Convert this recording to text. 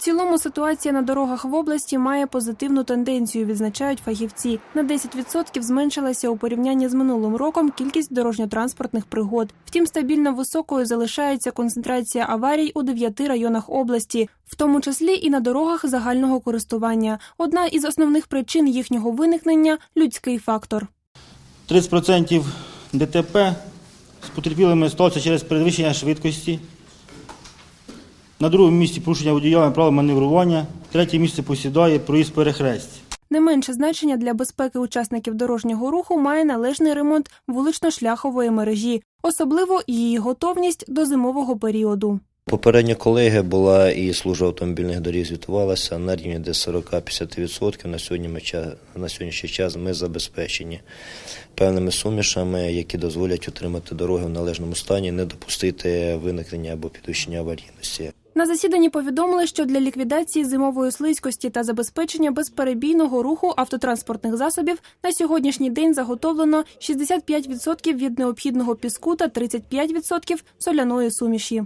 Цілому ситуація на дорогах в області має позитивну тенденцію, відзначають фахівці. На 10% зменшилася у порівнянні з минулим роком кількість дорожньо-транспортних пригод. Втім, стабільно високою залишається концентрація аварій у дев'яти районах області, в тому числі і на дорогах загального користування. Одна із основних причин їхнього виникнення людський фактор. 30% ДТП з потерпілими сталося через перевищення швидкості. На другому місці порушення водіями правил маневрування. Третє місце посідає проїзд перехресть. Не менше значення для безпеки учасників дорожнього руху має належний ремонт вулично-шляхової мережі, особливо її готовність до зимового періоду. Попередня колегія була і служба автомобільних доріг звітувалася на рівні десь 40-50%. На, сьогодні ми, ча- на сьогоднішній час ми забезпечені певними сумішами, які дозволять утримати дороги в належному стані, не допустити виникнення або підвищення аварійності. На засіданні повідомили, що для ліквідації зимової слизькості та забезпечення безперебійного руху автотранспортних засобів на сьогоднішній день заготовлено 65% від необхідного піску та 35% соляної суміші.